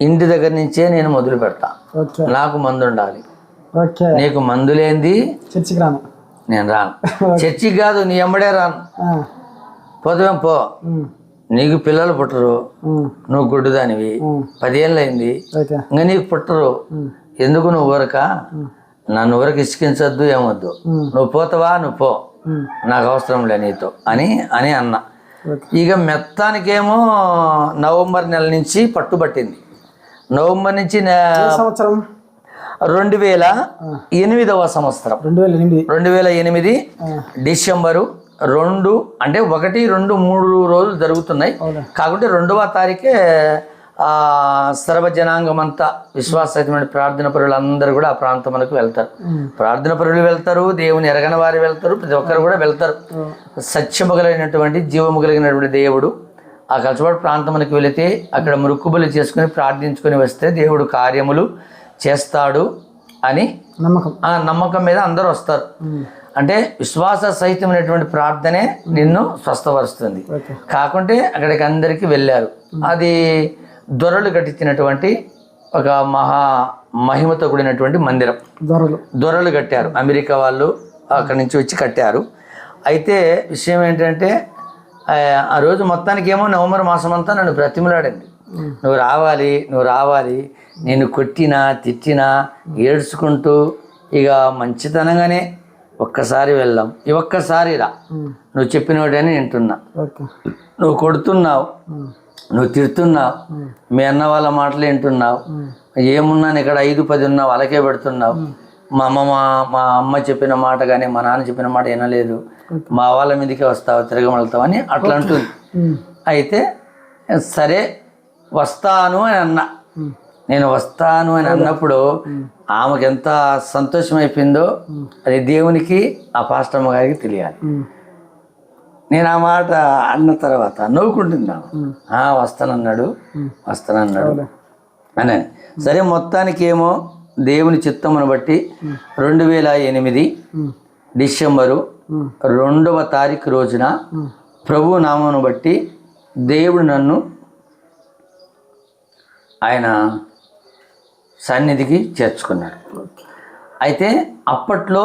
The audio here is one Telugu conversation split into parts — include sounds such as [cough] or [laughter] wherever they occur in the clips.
ఇంటి దగ్గర నుంచే నేను మొదలు పెడతా. నాకు మందు ఉండాలి నీకు మందు లేనిది చర్చికి రాను. నేను రాను. [laughs] చర్చికి కాదు నీ ఎంబడే రాను. ఆ, పోతావేం పో. నీకు పిల్లలు పుట్టరు. నువ్వు గుడ్డుదానివి. ఉమ్, పదేళ్ళు అయింది ఇంకా నీకు పుట్టరు. ఎందుకు నువ్వు ఊరక? నన్ను ఊరకు ఇసుకించొద్దు ఏమొద్దు. నువ్వు పోతావా? నువ్వు పో. నాకు అవసరం లే నీతో. అని అని అన్న. ఇక మెత్తానికేమో నవంబర్ నెల నుంచి పట్టుబట్టింది. నవంబర్ నుంచి సంవత్సరం? రెండు వేల ఎనిమిదవ సంవత్సరం. రెండు వేల ఎనిమిది. రెండు వేల ఎనిమిది డిసెంబరు రెండు అంటే ఒకటి రెండు మూడు రోజులు జరుగుతున్నాయి. కాకుంటే రెండవ తారీఖే ఆ సర్వ జనాంగం అంతా విశ్వాసమైన ప్రార్థన పరులు అందరూ కూడా ఆ ప్రాంతములకు వెళ్తారు. ఉమ్, ప్రార్థన పరులు వెళ్తారు దేవుని ఎరగని వారు వెళ్తారు ప్రతి ఒక్కరు కూడా వెళ్తారు. సత్యము కలిగినటువంటి జీవము కలిగినటువంటి దేవుడు ఆ కలచపాటు ప్రాంతమునికి వెళితే అక్కడ మృక్కుబలు చేసుకుని ప్రార్థించుకొని వస్తే దేవుడు కార్యములు చేస్తాడు అని నమ్మకం. ఆ నమ్మకం మీద అందరూ వస్తారు. అంటే విశ్వాస సహితమైనటువంటి ప్రార్థనే నిన్ను స్వస్థపరుస్తుంది. కాకుంటే అక్కడికి అందరికీ వెళ్ళారు. అది దొరలు కట్టించినటువంటి ఒక మహా మహిమతో కూడినటువంటి మందిరం. దొరలు. దొరలు కట్టారు. అమెరికా వాళ్ళు అక్కడి నుంచి వచ్చి కట్టారు. అయితే విషయం ఏంటంటే ఆ, రోజు మొత్తానికి ఏమో నవంబర్ మాసం అంతా నన్ను బ్రతిమలాడింది. ఉమ్, నువ్వు రావాలి నువ్వు రావాలి నేను కొట్టినా తిట్టినా ఏడ్చుకుంటూ ఇక మంచితనంగానే ఒక్కసారి వెళ్దాం. ఈ ఒక్కసారి రా. నువ్వు చెప్పినోడని వింటున్నా. నువ్వు కొడుతున్నావు. నువ్వు తిడుతున్నావు. మీ అన్న వాళ్ళ మాటలు వింటున్నావు. ఏమున్నాను ఇక్కడ ఐదు పది ఉన్నావు అలాగే పెడుతున్నావు. మా అమ్మ మా మా అమ్మ చెప్పిన మాట కానీ మా నాన్న చెప్పిన మాట వినలేదు. మా వాళ్ళ మీదకే వస్తావు తిరగమలుతావు అని అట్లా అంటుంది అయితే సరే వస్తాను అని అన్నా. నేను వస్తాను అని అన్నప్పుడు ఆమెకి ఎంత సంతోషం అయిపోయిందో అది దేవునికి ఆ పాస్టమ్మ గారికి తెలియాలి. నేను ఆ మాట అన్న తర్వాత నవ్వుకుంటున్నాను ఉమ్. "ఆ, వస్తానన్నాడు వస్తానన్నాడు. అని సరే మొత్తానికి ఏమో దేవుని చిత్తమును బట్టి రెండు వేల ఎనిమిది డిసెంబరు రెండవ తారీఖు రోజున ప్రభు నామమును బట్టి దేవుడు నన్ను ఆయన సన్నిధికి చేర్చుకున్నాడు. అయితే అప్పట్లో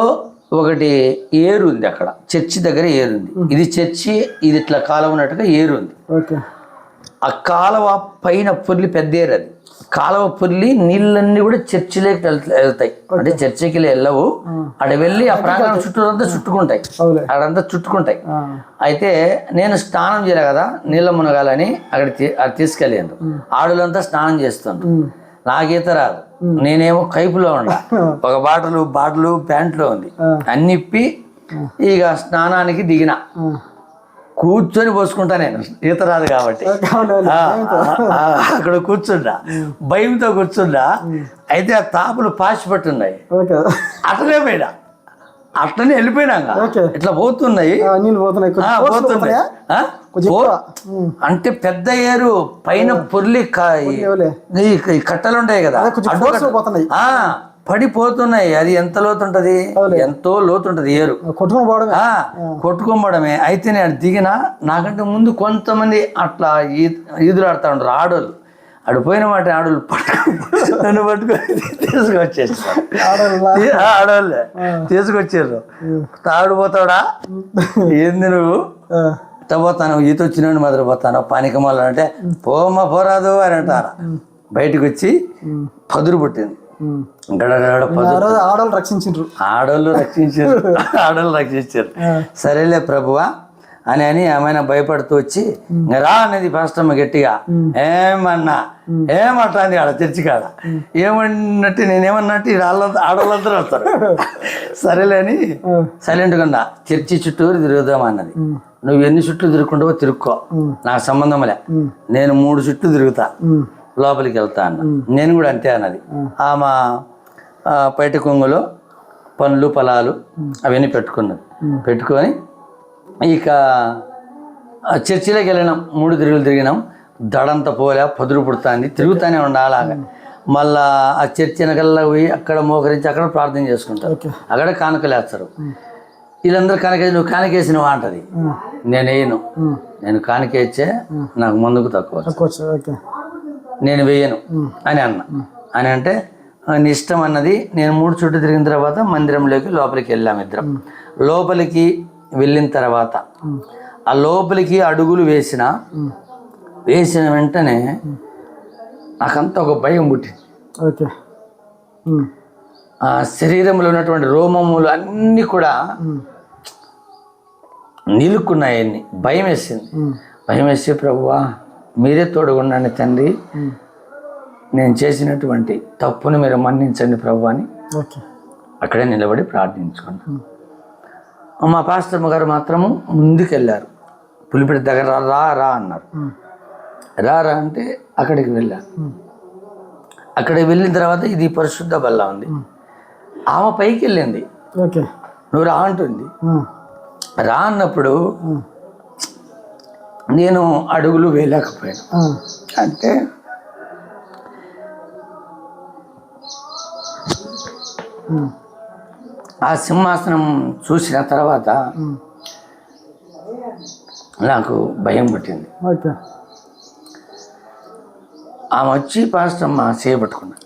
ఒకటి ఏరు ఉంది అక్కడ. చర్చి దగ్గర ఏరు ఉంది. ఇది చర్చి ఇది ఇట్లా కాలం ఉన్నట్టుగా ఏరు ఉంది. ఓకే. ఆ కాలువ పైన పొర్లి పెద్ద ఏరు అది. కాలువ పొర్లి నీళ్ళన్నీ కూడా చర్చిలోకి వెళ్- వెళ్తాయి. అంటే చర్చికి వెళ్ళవు. అక్కడ వెళ్ళి ఆ ప్రాంగణం చుట్టూ అంతా చుట్టుకుంటాయి. అక్కడంతా చుట్టుకుంటాయి. అయితే నేను స్నానం చేయలే కదా నీళ్ళ మునగాలని అక్కడ తీసుకెళ్ళాను ఆడులంతా స్నానం చేస్తుండ్రు ఉమ్, నాకు ఈత రాదు నేనేమో కైపులో ఉండ. [laughs] ఒక బాటలు బాటలు ప్యాంట్లో ఉంది. ఆ. అన్ని ఇప్పి ఇక స్నానానికి దిగిన. కూర్చొని పోసుకుంటా నేను. ఈత రాదు కాబట్టి. అక్కడ కూర్చుండా. భయంతో కూర్చుండా. అయితే ఆ తాపులు పాసి పట్టున్నాయి. ఓకే. అట్లనే పోయినా. అట్లనే వెళ్ళిపోయినాక. ఇట్లా పోతున్నాయి. పోతున్నాయి. అంటే పెద్ద ఏరు పైన పొర్లి ఈ కట్టలు ఉంటాయి కదా. పడిపోతున్నాయి. అది ఎంత లోతు ఉంటది అవులే. ఎంతో లోతు ఉంటది ఏరు. ఆ కొట్టుకోమడమే అయితే నేను దిగిన నాకంటే ముందు కొంతమంది అట్లా ఈ- ఈదులాడుతూ ఉంటారు ఆడోళ్ళు. అడిపోయిన మాట ఆడోళ్ళు పట్టుకు నన్ను పట్టుకొని తీసుకొచ్చేసారు ఆడవాళ్ళ ఆడోళ్ళే. తీసుకొచ్చారు తాడుపోతాడా ఏంది నువ్వు? పోతాను? ఈత వచ్చినోడిని మొదలు పోతాను? పానికమాల అంటే పోమ్మా పోరాదు అని అంటారు? బయటకు వచ్చి పదురు పుట్టింది. ఉమ్. గడగడ ఆ పదురు రోజు ఆడవాళ్ళు రక్షించిండ్రు. ఆడోళ్ళు రక్షించారు. [laughs] ఆడోళ్ళు రక్షించారు. సరేలే ప్రభువా అని అని ఆమె భయపడుతూ వచ్చి "ఇంక రా అనేది ఫస్ట్ గట్టిగా. ఏమన్నా? ఏమంటాంది ఆడ చర్చి కాడ? ఏమన్నట్టు నేనేమన్నట్టు ఈ వాళ్ళంతా ఆడవాళ్ళందరూ వస్తారు. [laughs] సరేలే అని సైలెంట్గా చర్చి చుట్టూరు తిరుగుదామన్నది ఉమ్, నువ్వు ఎన్ని చుట్టూ తిరుగుకుంటావో తిరుక్కో. నాకు సంబంధంలే ఉమ్, నేను మూడు చుట్టూ తిరుగుతా. లోపలికి వెళ్తా అన్న. నేను కూడా అంతే అన్నది. ఆమె బయట కొంగులో పండ్లు పొలాలు అవన్నీ పెట్టుకున్నది పెట్టుకొని ఇక చర్చిలోకి వెళ్ళినాం. మూడు తిరుగులు తిరిగినాం. దడంత పోలే పదురు పుడుతుంది. తిరుగుతానే ఉండాలాగా మళ్ళా ఆ చర్చి వెనకల్లా పోయి అక్కడ మోకరించి అక్కడ ప్రార్థన చేసుకుంటారు అక్కడ కానుకలేస్తారు. వీళ్ళందరూ కానుకేసి నువ్వు కానుకేసినవా అంటది. ఉమ్, నేను కానుకేచ్చే నాకు ముందుకు తక్కువ నేను వేయను అని అన్న. అని అంటే "ఆ, నీ ఇష్టం అన్నది నేను మూడు చుట్టూ తిరిగిన తర్వాత మందిరంలోకి లోపలికి వెళ్ళాం ఇద్దరం. లోపలికి వెళ్ళిన తర్వాత ఆ లోపలికి అడుగులు వేసిన వేసిన వెంటనే నాకంతా ఒక భయం పుట్టింది. ఓకే. ఆ శరీరంలో ఉన్నటువంటి రోమములు అన్నీ కూడా. నిలుక్కున్నాయి భయం వేసింది. భయం వేసి ప్రభువా మీరే తోడుగుండండి తండ్రి. నేను చేసినటువంటి తప్పును మీరు మన్నించండి ప్రభు అని ఓకే. అక్కడే నిలబడి ప్రార్థించుకున్నాను మా పాస్టర్ గారు మాత్రము ముందుకెళ్ళారు పులిపిడి దగ్గర రా రా అన్నారు. రా రా అంటే అక్కడికి వెళ్ళాను. అక్కడికి వెళ్ళిన తర్వాత ఇది పరిశుద్ధ బల్ల ఉంది. ఆమె పైకి వెళ్ళింది. ఓకే. నువ్వు రా అంటుంది. రా అన్నప్పుడు. నేను అడుగులు వేయలేకపోయాను. అంటే. ఆ సింహాసనం చూసిన తర్వాత. నాకు భయం పుట్టింది ఆమె వచ్చి పాస్టమ్మ చేయబట్టుకున్నా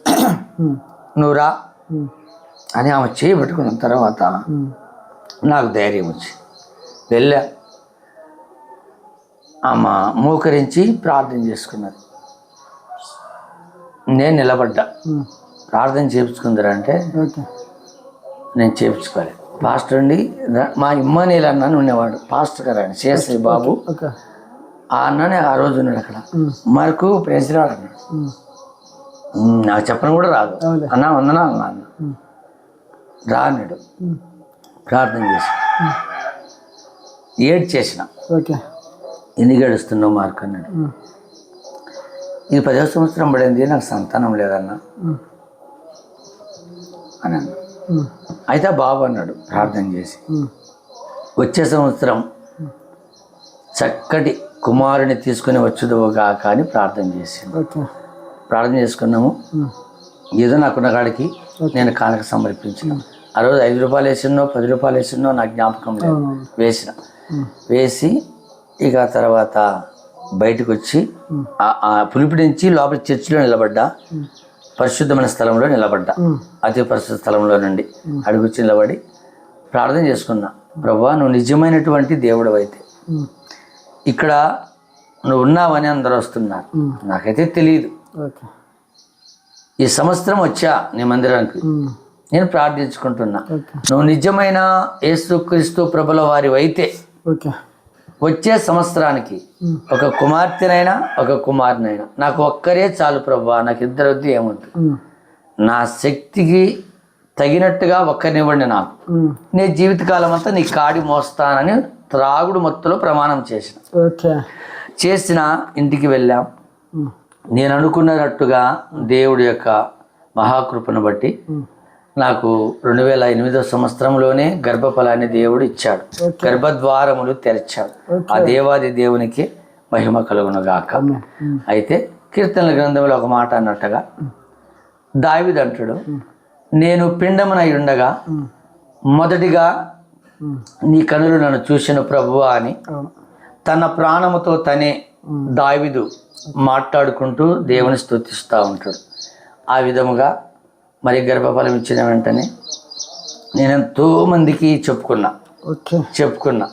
ఉమ్. నువ్వు రా ఉమ్. అని ఆమె చేయబట్టుకున్న తర్వాత. నాకు ధైర్యం వచ్చి వెళ్ళా ఆమె మోకరించి ప్రార్థన చేసుకున్నది. నేను నిలబడ్డా. ప్రార్థన చేపించుకుందరా అంటే ఓకే. నేను చేపించుకోలేదు పాస్టర్ అండి మా ఇమ్మనీలు అన్నాను ఉండేవాడు. పాస్టర్ గారు అని చేసే బాబు. ఆ అన్ననే ఆ రోజు ఉన్నాడు అక్కడ. మరకు ప్రెసిడెంట్ అన్నాడు. ఉమ్. "ఉమ్, నాకు చెప్పడం కూడా రాదు. అన్నా వందనా అన్నా అన్న ఉమ్. రా అన్నాడు. ఉమ్. ప్రార్థన చేసి ఏడ్ చేసిన ఓకే. ఎందుకు ఏడుస్తున్నావు మార్క్ అన్నాడు. ఇది పదో సంవత్సరం పడింది నాకు సంతానం లేదన్నా. అని. అయితే బాబు అన్నాడు ప్రార్థన చేసి. వచ్చే సంవత్సరం చక్కటి కుమారుని తీసుకుని వచ్చుదువుగాక అని ప్రార్థన చేసింది ఓకే ప్రార్థన చేసుకున్నాము. ఏదో నాకున్న కాడికి నేను కానుక సమర్పించిన ఆ రోజు ఐదు రూపాయలు వేసినో పది రూపాయలు వేసినో నాకు జ్ఞాపకం లేదు. వేసిన. వేసి ఇక తర్వాత బయటకు వచ్చి పులిపిడి నుంచి లోపల చర్చిలో నిలబడ్డా. పరిశుద్ధమైన స్థలంలో నిలబడ్డా. అతి పరిశుద్ధ స్థలంలో నుండి అడుగుచ్చి నిలబడి ప్రార్థన చేసుకున్నా. ప్రభా నువ్వు నిజమైనటువంటి దేవుడు అయితే. ఇక్కడ నువ్వు ఉన్నావని అందరూ వస్తున్నారు. నాకైతే తెలియదు ఈ సంవత్సరం వచ్చా నీ మందిరానికి. నేను ప్రార్థించుకుంటున్నా. నువ్వు నిజమైన యేసుక్రీస్తు ప్రభుల వారి అయితే ఓకే. వచ్చే సంవత్సరానికి. ఒక కుమార్తెనైనా ఒక కుమారునైనా నాకు ఒక్కరే చాలు ప్రభా నాకు ఇద్దరు వద్దు ఏమొద్దు. నా శక్తికి తగినట్టుగా ఒక్కరినివ్వండి నాకు. నేను జీవితకాలం అంతా నీ కాడి మోస్తానని త్రాగుడు మొత్తులో ప్రమాణం చేసిన చేసిన ఇంటికి వెళ్ళాం. నేను అనుకున్నట్టుగా దేవుడి యొక్క మహాకృపను బట్టి. నాకు రెండు వేల ఎనిమిదో సంవత్సరంలోనే గర్భఫలాన్ని దేవుడు ఇచ్చాడు. గర్భద్వారములు తెరిచాడు ఆ దేవాది దేవునికి మహిమ కలుగును గాక అమ్మే. ఉమ్. అయితే కీర్తనల గ్రంథంలో ఒక మాట అన్నట్టుగా దావిది అంటాడు నేను పిండమునై ఉండగా. మొదటిగా. నీ కనులు నన్ను చూసిన ప్రభువా అని తన ప్రాణముతో తనే దావిదు మాట్లాడుకుంటూ దేవుని స్తుతిస్తూ ఉంటాడు ఆ విధముగా మరి గర్భఫలం ఇచ్చిన వెంటనే నేను ఎంతో మందికి చెప్పుకున్నా. ఓకే. చెప్పుకున్నా.